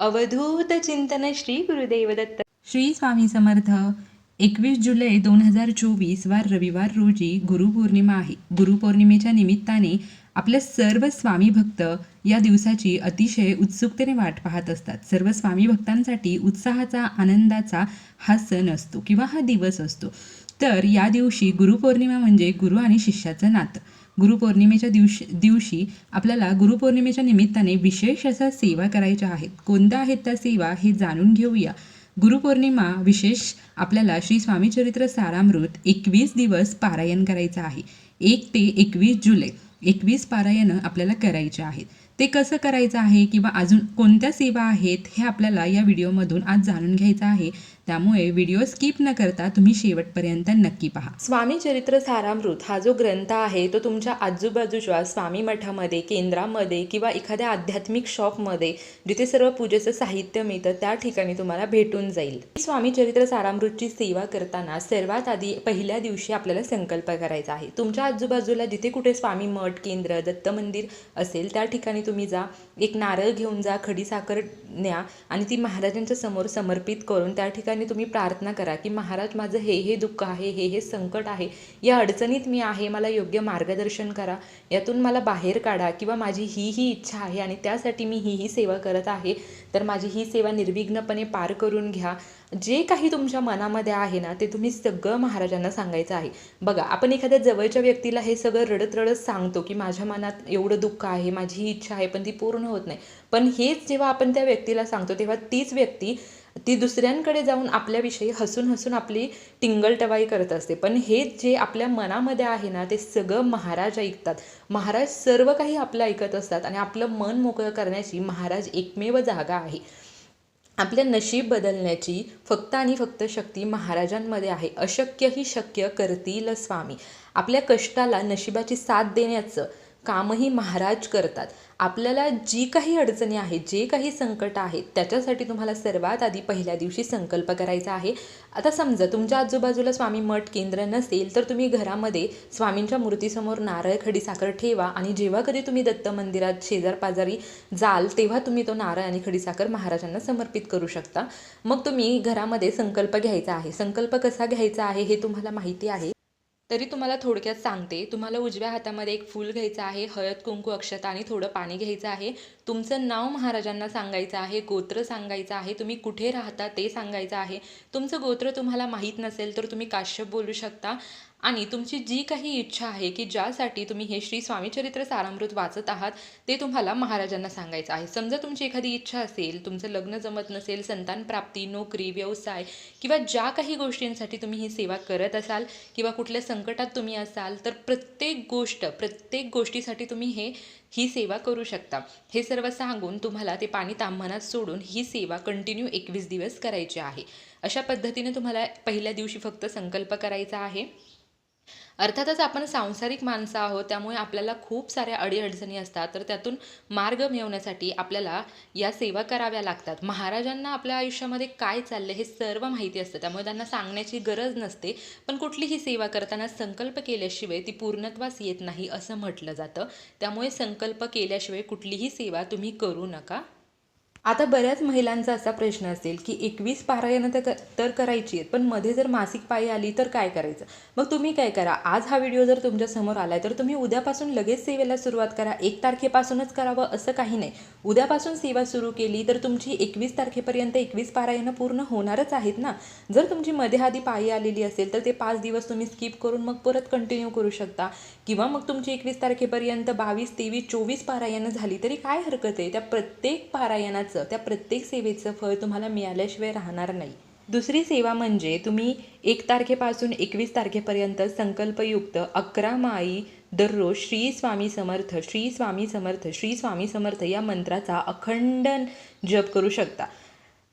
अवधूत चिंतन श्री गुरुदेव दत्त श्री स्वामी समर्थ. एकवीस जुलै दोन हजार चोवीस वार रविवार रोजी गुरुपौर्णिमा आहे. गुरुपौर्णिमेच्या निमित्ताने आपल्या सर्व स्वामी भक्त या दिवसाची अतिशय उत्सुकतेने वाट पाहत असतात. सर्व स्वामी भक्तांसाठी उत्साहाचा आनंदाचा हा सण असतो किंवा हा दिवस असतो. तर या दिवशी गुरुपौर्णिमा म्हणजे गुरु आणि शिष्याचं नातं. गुरुपौर्णिमेच्या दिवशी दिवशी आपल्याला गुरुपौर्णिमेच्या निमित्ताने विशेष अशा सेवा करायच्या आहेत. कोणत्या आहेत त्या सेवा हे जाणून घेऊया. गुरुपौर्णिमा विशेष आपल्याला श्री स्वामीचरित्र सारामृत एकवीस दिवस पारायण करायचं आहे. एक ते एकवीस जुलै एकवीस पारायणं आपल्याला करायचे आहेत. ते कसं करायचं आहे किंवा अजून कोणत्या सेवा आहेत हे आपल्याला या व्हिडिओमधून आज जाणून घ्यायचं आहे. त्यामुळे व्हिडिओ स्किप न करता तुम्ही शेवटपर्यंत नक्की पहा. स्वामी चरित्र सारामृत हा जो ग्रंथ आहे तो तुमच्या आजूबाजूच्या स्वामी मठामध्ये केंद्रामध्ये किंवा एखाद्या आध्यात्मिक शॉपमध्ये जिथे सर्व पूजेचं साहित्य मिळतं त्या ठिकाणी तुम्हाला भेटून जाईल. स्वामी चरित्र सारामृतची सेवा करताना सर्वात आधी पहिल्या दिवशी आपल्याला संकल्प करायचा आहे. तुमच्या आजूबाजूला जिथे कुठे स्वामी मठ केंद्र दत्त मंदिर असेल त्या ठिकाणी तुम्ही जा. एक नारळ घेऊन जा खडीसाखर न्या आणि ती महाराजांच्या समोर समर्पित करून त्या ठिकाणी तुम्ही प्रार्थना करा की महाराज माझं हे हे दुःख आहे हे हे संकट आहे या अडचणीत मी आहे मला योग्य मार्गदर्शन करा. यातून मला बाहेर काढा किंवा माझी ही ही इच्छा आहे आणि त्यासाठी मी ही ही सेवा करत आहे तर माझी ही सेवा निर्विघ्नपणे पार करून घ्या. जे काही तुमच्या मनामध्ये आहे ना ते तुम्ही सगळं महाराजांना सांगायचं आहे. बघा आपण एखाद्या जवळच्या व्यक्तीला हे सगळं रडत रडत सांगतो की माझ्या मनात एवढं दुःख आहे माझी ही इच्छा आहे पण ती पूर्ण होत नाही. पण हेच जेव्हा आपण त्या व्यक्तीला सांगतो तेव्हा तीच व्यक्ती ती दुसऱ्यांकडे जाऊन आपल्याविषयी हसून हसून आपली टिंगलटवाई करत असते. पण हे जे आपल्या मनामध्ये आहे ना ते सगळं महाराज ऐकतात. महाराज सर्व काही आपलं ऐकत असतात आणि आपलं मन मोकळं करण्याची महाराज एकमेव जागा आहे. आपल्या नशीब बदलण्याची फक्त आणि फक्त शक्ती महाराजांमध्ये आहे. अशक्य ही शक्य करतील स्वामी. आपल्या कष्टाला नशिबाची साथ देण्याचं कामही महाराज करतात. आपल्याला जी काही अडचणी आहेत जे काही संकट आहेत त्याच्यासाठी तुम्हाला सर्वात आधी पहिल्या दिवशी संकल्प करायचा आहे. आता समजा तुमच्या आजूबाजूला स्वामी मठ केंद्र नसेल तर तुम्ही घरामध्ये स्वामींच्या मूर्तीसमोर नारळ खडी साखर ठेवा आणि जेव्हा कधी तुम्ही दत्त मंदिरात शेजार पाजारी जाल तेव्हा तुम्ही तो नारळ आणि खडीसाखर महाराजांना समर्पित करू शकता. मग तुम्ही घरामध्ये संकल्प घ्यायचा आहे. संकल्प कसा घ्यायचा आहे हे तुम्हाला माहिती आहे. तरी तुम्हाला थोडक्यात सांगते. तुम्हाला उजव्या हातामध्ये एक फूल घ्यायचं आहे हळद कुंकू अक्षता आणि थोडं पाणी घ्यायचं आहे. तुमचं नाव महाराजांना सांगायचं आहे गोत्र सांगायचं आहे तुम्ही कुठे राहता ते सांगायचं आहे. तुमचं गोत्र तुम्हाला माहीत नसेल तर तुम्ही काश्यप बोलू शकता. आणि तुमची जी काही इच्छा आहे की ज्यासाठी तुम्ही हे श्री स्वामीचरित्र सारामृत वाचत आहात ते तुम्हाला महाराजांना सांगायचं आहे. समजा तुमची एखादी इच्छा असेल तुमचं लग्न जमत नसेल संतान प्राप्ती नोकरी व्यवसाय किंवा ज्या काही गोष्टींसाठी तुम्ही ही सेवा करत असाल किंवा कुठल्या संकटात तुम्ही असाल तर प्रत्येक गोष्ट प्रत्येक गोष्टीसाठी तुम्ही हे ही सेवा करू शकता. हे सर्व सांगून तुम्हाला ते पाणी तांबणात सोडून ही सेवा कंटिन्यू एकवीस दिवस करायची आहे. अशा पद्धतीने तुम्हाला पहिल्या दिवशी फक्त संकल्प करायचा आहे. अर्थातच आपण सांसारिक माणसं आहोत त्यामुळे आपल्याला खूप साऱ्या अडीअडचणी असतात. तर त्यातून मार्ग मिळवण्यासाठी आपल्याला या सेवा कराव्या लागतात. महाराजांना आपल्या आयुष्यामध्ये काय चाललं हे सर्व माहिती असतं. त्यामुळे त्यांना सांगण्याची गरज नसते. पण कुठलीही सेवा करताना संकल्प केल्याशिवाय ती पूर्णत्वास येत नाही असं म्हटलं जातं. त्यामुळे संकल्प केल्याशिवाय कुठलीही सेवा तुम्ही करू नका. आता बऱ्याच महिलांचा असा प्रश्न असेल की एकवीस पारायणं तर तर करायची आहेत पण मध्ये जर मासिक पाळी आली तर काय करायचं? मग तुम्ही काय करा? आज हा व्हिडिओ जर तुमच्यासमोर आलाय तर तुम्ही उद्यापासून लगेच सेवेला सुरुवात करा. एक तारखेपासूनच करावं असं काही नाही. उद्यापासून सेवा सुरू केली तर तुमची एकवीस तारखेपर्यंत एकवीस पारायणं पूर्ण होणारच आहेत ना? जर तुमची मध्ये आधी पाळी आलेली असेल तर ते पाच दिवस तुम्ही स्किप करून मग परत कंटिन्यू करू शकता. किंवा मग तुमची एकवीस तारखेपर्यंत बावीस तेवीस चोवीस पारायणं झाली तरी काय हरकत आहे? त्या प्रत्येक पारायणाचं त्या प्रत्येक सेवेचं फळ तुम्हाला मिळाल्याशिवाय राहणार नाही. दुसरी सेवा म्हणजे तुम्ही एक तारखेपासून एकवीस तारखेपर्यंत संकल्पयुक्त अकरा माई दररोज श्री स्वामी समर्थ श्री स्वामी समर्थ श्री स्वामी समर्थ या मंत्राचा अखंड जप करू शकता.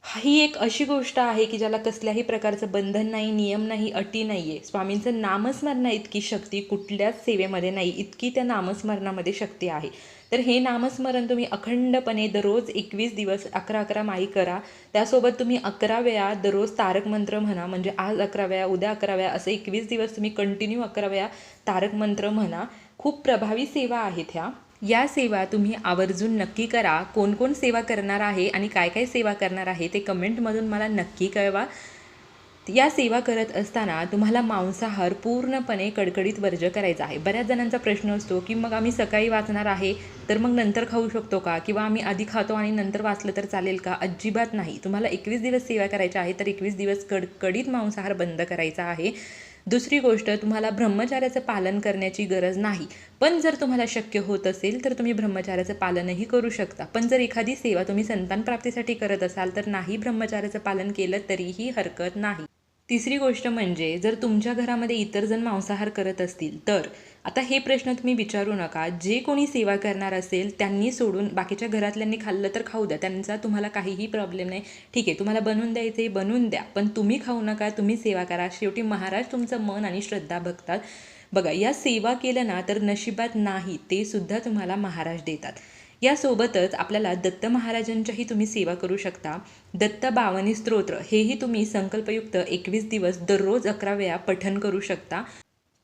ही एक अशी गोष्ट आहे की ज्याला कसल्याही प्रकारचं बंधन नाही नियम नाही अटी नाही आहे स्वामींचं नामस्मरणा इतकी शक्ती कुठल्याच सेवेमध्ये नाही इतकी त्या नामस्मरणामध्ये शक्ती आहे. तर हे नामस्मरण तुम्ही अखंडपणे दररोज एकवीस दिवस अकरा अकरा माई करा. त्यासोबत तुम्ही अकरा वेळा दररोज तारक मंत्र म्हणा म्हणजे आज अकरा वेळा उद्या अकरा वेळा असं एकवीस दिवस तुम्ही कंटिन्यू अकरा वेळा तारक मंत्र म्हणा. खूप प्रभावी सेवा आहेत ह्या. या सेवा तुम्ही आवर्जून नक्की करा. कोण कोण सेवा करणार आहे आणि काय काय सेवा करणार आहे ते कमेंटमधून मला नक्की कळवा. या सेवा करत असताना तुम्हाला मांसाहार पूर्णपणे कडकडीत वर्ज करायचा आहे. बऱ्याच जणांचा प्रश्न असतो की मग आम्ही सकाळी वाचणार आहे तर मग नंतर खाऊ शकतो का? किंवा आम्ही आधी खातो आणि नंतर वाचलं तर चालेल का? अजिबात नाही. तुम्हाला एकवीस दिवस सेवा करायच्या आहे तर एकवीस दिवस कडकडीत मांसाहार बंद करायचा आहे. दुसरी गोष्ट तुम्हाला ब्रह्मचार्याचं पालन करण्याची गरज नाही. पण जर तुम्हाला शक्य होत असेल तर तुम्ही ब्रह्मचार्याचं पालनही करू शकता. पण जर एखादी सेवा तुम्ही संतान प्राप्तीसाठी करत असाल तर नाही ब्रह्मचार्याचं पालन केलं तरीही हरकत नाही. तिसरी गोष्ट म्हणजे जर तुमच्या घरामध्ये इतर जण मांसाहार करत असतील तर आता हे प्रश्न तुम्ही विचारू नका. जे कोणी सेवा करणार असेल त्यांनी सोडून बाकीच्या घरातल्यांनी खाल्लं तर खाऊ द्या. त्यांचा तुम्हाला काहीही प्रॉब्लेम नाही. ठीक आहे तुम्हाला बनवून द्यायचे बनवून द्या. पण तुम्ही खाऊ नका तुम्ही सेवा करा. शेवटी महाराज तुमचं मन आणि श्रद्धा बघतात. बघा या सेवा केलं ना तर नशिबात नाही ते सुद्धा तुम्हाला महाराज देतात. यासोबतच आपल्याला दत्त महाराजांच्याही तुम्ही सेवा करू शकता. दत्त बावनी स्तोत्र हेही तुम्ही संकल्पयुक्त एकवीस दिवस दररोज अकरा वेळा पठन करू शकता.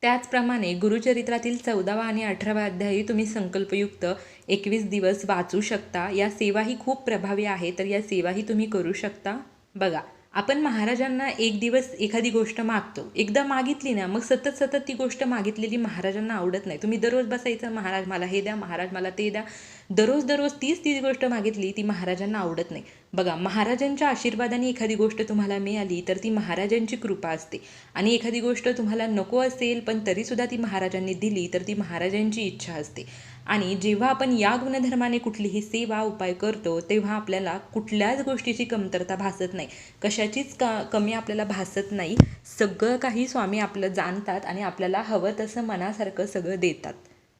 त्याचप्रमाणे गुरुचरित्रातील चौदावा आणि अठरावा अध्यायही तुम्ही संकल्पयुक्त एकवीस दिवस वाचू शकता. या सेवाही खूप प्रभावी आहे तर या सेवाही तुम्ही करू शकता. बघा आपण महाराजांना एक दिवस एखादी गोष्ट मागतो. एकदा मागितली ना मग सतत सतत ती गोष्ट मागितलेली महाराजांना आवडत नाही. तुम्ही दररोज बसायचं महाराज मला हे द्या महाराज मला ते द्या. दररोज दररोज तीच तीच गोष्ट मागितली ती महाराजांना आवडत नाही. बघा महाराजांच्या आशीर्वादाने एखादी गोष्ट तुम्हाला मिळाली तर ती महाराजांची कृपा असते. आणि एखादी गोष्ट तुम्हाला नको असेल पण तरीसुद्धा ती महाराजांनी दिली तर ती महाराजांची इच्छा असते. आणि जेव्हा आपण या गुणधर्माने कुठलीही सेवा उपाय करतो तेव्हा आपल्याला कुठल्याच गोष्टीची कमतरता भासत नाही. कशाचीच क कमी आपल्याला भासत नाही. सगळं काही स्वामी आपलं जाणतात आणि आपल्याला हवं तसं मनासारखं सगळं देतात.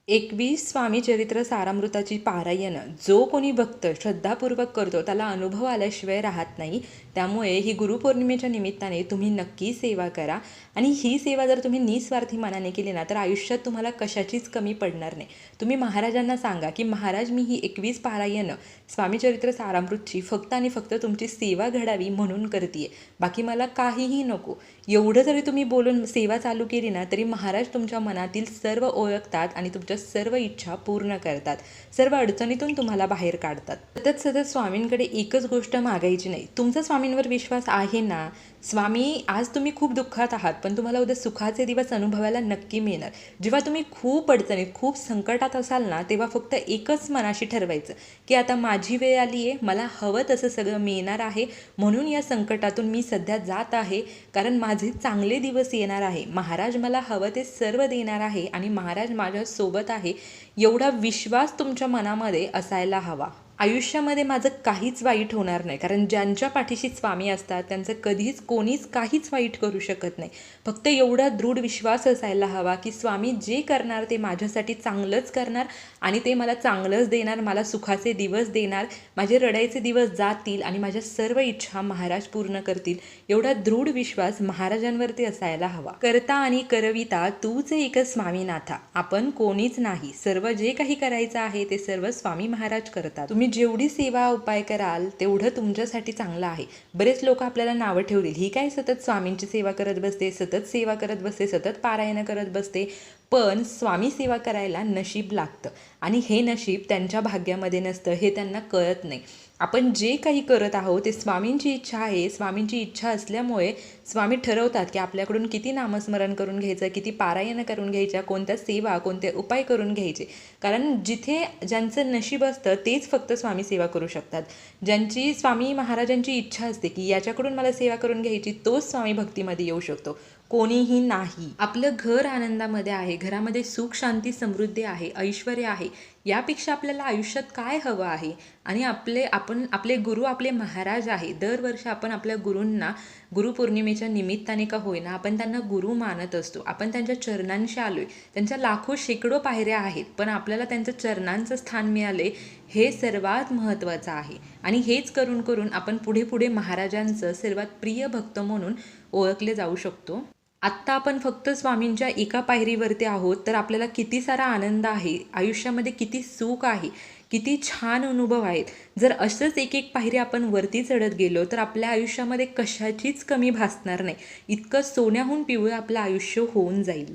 एकवीस स्वामी चरित्र सारामृताची पारायणं. जो कोणी भक्त श्रद्धापूर्वक करतो त्याला अनुभव आल्याशिवाय राहत नाही. त्यामुळे ही गुरुपौर्णिमेच्या निमित्ताने तुम्ही नक्की सेवा करा. आणि ही सेवा जर तुम्ही निस्वार्थी मनाने केली ना तर आयुष्यात तुम्हाला कशाचीच कमी पडणार नाही. तुम्ही महाराजांना सांगा की महाराज मी ही एकवीस पारायणं स्वामी चरित्र सारामृतची फक्त आणि फक्त तुमची सेवा घडावी म्हणून करते बाकी मला काहीही नको. एवढं जरी तुम्ही बोलून सेवा चालू केली ना तरी महाराज तुमच्या मनातील सर्व ओळखतात आणि तुमच्या सर्व इच्छा पूर्ण करतात. सर्व अडचणीतून तुम्हाला बाहेर काढतात. सतत सतत स्वामींकडे एकच गोष्ट मागायची नाही. तुमचा स्वामींवर विश्वास आहे ना? स्वामी आज तुम्ही खूप दुःखात आहात पण तुम्हाला उद्या सुखाचे दिवस अनुभवायला नक्की मिळणार. जेव्हा तुम्ही खूप अडचणीत खूप संकटात असाल ना तेव्हा फक्त एकच मनाशी ठरवायचं की आता माझी वेळ आली आहे मला हवं तसं सगळं मिळणार आहे म्हणून या संकटातून मी सध्या जात आहे कारण माझे चांगले दिवस येणार आहे. महाराज मला हवं ते सर्व देणार आहे आणि महाराज माझ्यासोबत आहे. एवढा विश्वास तुमच्या मनामध्ये असायला हवा. आयुष्यामध्ये माझं काहीच वाईट होणार नाही. कारण ज्यांच्या पाठीशी स्वामी असतात त्यांचं कधीच कोणीच काहीच वाईट करू शकत नाही. फक्त एवढा दृढ विश्वास असायला हवा की स्वामी जे करणार ते माझ्यासाठी चांगलंच करणार आणि ते मला चांगलंच देणार मला सुखाचे दिवस देणार माझे रडायचे दिवस जातील आणि माझ्या सर्व इच्छा महाराज पूर्ण करतील. एवढा दृढ विश्वास महाराजांवरती असायला हवा. करता आणि करविता तूच एक स्वामीनाथा. आपण कोणीच नाही. सर्व जे काही करायचं आहे ते सर्व स्वामी महाराज करतात. तुम्ही जेवढी सेवा उपाय कराल तेवढं तुमच्यासाठी चांगलं आहे. बरेच लोक आपल्याला नावं ठेवतील. ही काय सतत स्वामींची सेवा करत बसते सतत सेवा करत बसते सतत पारायणं करत बसते पण स्वामी सेवा करायला नशीब लागतं. आणि हे नशीब त्यांच्या भाग्यामध्ये नसतं हे त्यांना कळत नाही. आपण जे काही करत आहोत ते स्वामींची इच्छा आहे. स्वामींची इच्छा असल्यामुळे स्वामी ठरवतात की आपल्याकडून किती नामस्मरण करून घ्यायचं किती पारायण करून घ्यायच्या कोणत्या सेवा कोणते उपाय करून घ्यायचे. कारण जिथे ज्यांचं नशीब असतं तेच फक्त स्वामी सेवा करू शकतात. ज्यांची स्वामी महाराजांची इच्छा असते की याच्याकडून मला सेवा करून घ्यायची तोच स्वामी भक्तीमध्ये येऊ शकतो. कोणीही नाही. आपलं घर आनंदामध्ये आहे घरामध्ये सुख शांती समृद्धी आहे ऐश्वर आहे यापेक्षा आपल्याला आयुष्यात काय हवं आहे? आणि आपले आपण आपले गुरु आपले महाराज आहे. दरवर्षी आपण आपल्या गुरूंना गुरुपौर्णिमेच्या निमित्ताने का होईना आपण त्यांना गुरु मानत असतो. आपण त्यांच्या चरणांशी आलोय. त्यांच्या लाखो शेकडो पायऱ्या आहेत. पण आपल्याला त्यांचं चरणांचं स्थान मिळाले हे सर्वात महत्त्वाचं आहे. आणि हेच करून करून आपण पुढे पुढे महाराजांचं सर्वात प्रिय भक्त म्हणून ओळखले जाऊ शकतो. आत्ता आपण फक्त स्वामींच्या एका पायरीवरती आहोत तर आपल्याला किती सारा आनंद आहे आयुष्यामध्ये किती सुख आहे किती छान अनुभव आहेत. जर असंच एक एक पायरी आपण वरती चढत गेलो तर आपल्या आयुष्यामध्ये कशाचीच कमी भासणार नाही. इतकं सोन्याहून पिवळं आपलं आयुष्य होऊन जाईल.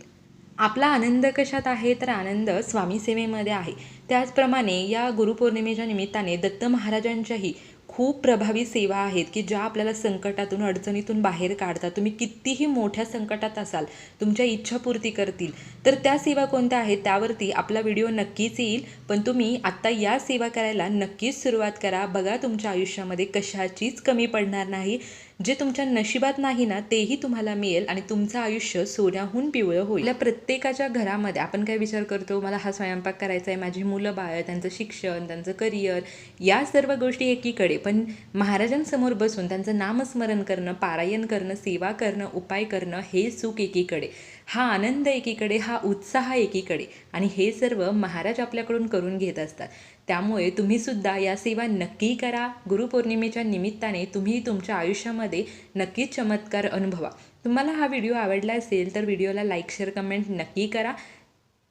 आपला आनंद कशात आहे तर आनंद स्वामी सेवेमध्ये आहे. त्याचप्रमाणे या गुरुपौर्णिमेच्या निमित्ताने दत्त महाराजांच्याही खूप प्रभावी सेवा आहेत की ज्या आपल्याला संकटातून अडचणीतून बाहेर काढतात. तुम्ही कितीही मोठ्या संकटात असाल तुमच्या इच्छापूर्ती करतील तर त्या सेवा कोणत्या आहेत त्यावरती आपला व्हिडिओ नक्कीच येईल. पण तुम्ही आत्ता या सेवा करायला नक्कीच सुरुवात करा. बघा तुमच्या आयुष्यामध्ये कशाचीच कमी पडणार नाही. जे तुमच्या नशिबात नाही ना तेही तुम्हाला मिळेल आणि तुमचं आयुष्य सोन्याहून पिवळं होईल. आपल्या प्रत्येकाच्या घरामध्ये आपण काय विचार करतो? मला हा स्वयंपाक करायचा आहे माझी मुलं बाळ त्यांचं शिक्षण त्यांचं करिअर या सर्व गोष्टी एकीकडे. पण महाराजांसमोर बसून त्यांचं नामस्मरण करणं पारायण करणं सेवा करणं उपाय करणं हे सुख एकीकडे. हा आनंद एकीकडे हा उत्साह एकीकडे. आणि हे सर्व महाराज आपल्याकडून करून घेत असतात. त्यामुळे तुम्हीसुद्धा या सेवा नक्की करा. गुरुपौर्णिमेच्या निमित्ताने तुम्ही तुमच्या आयुष्यामध्ये नक्कीच चमत्कार अनुभवा. तुम्हाला हा व्हिडिओ आवडला असेल तर व्हिडिओला लाईक शेअर कमेंट नक्की करा.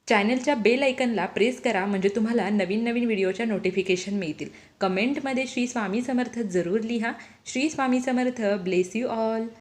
चॅनलच्या बेल आयकनला प्रेस करा म्हणजे तुम्हाला नवीन नवीन व्हिडिओच्या नोटिफिकेशन मिळतील. कमेंटमध्ये श्री स्वामी समर्थ जरूर लिहा. Shri Swami Samarth bless you all.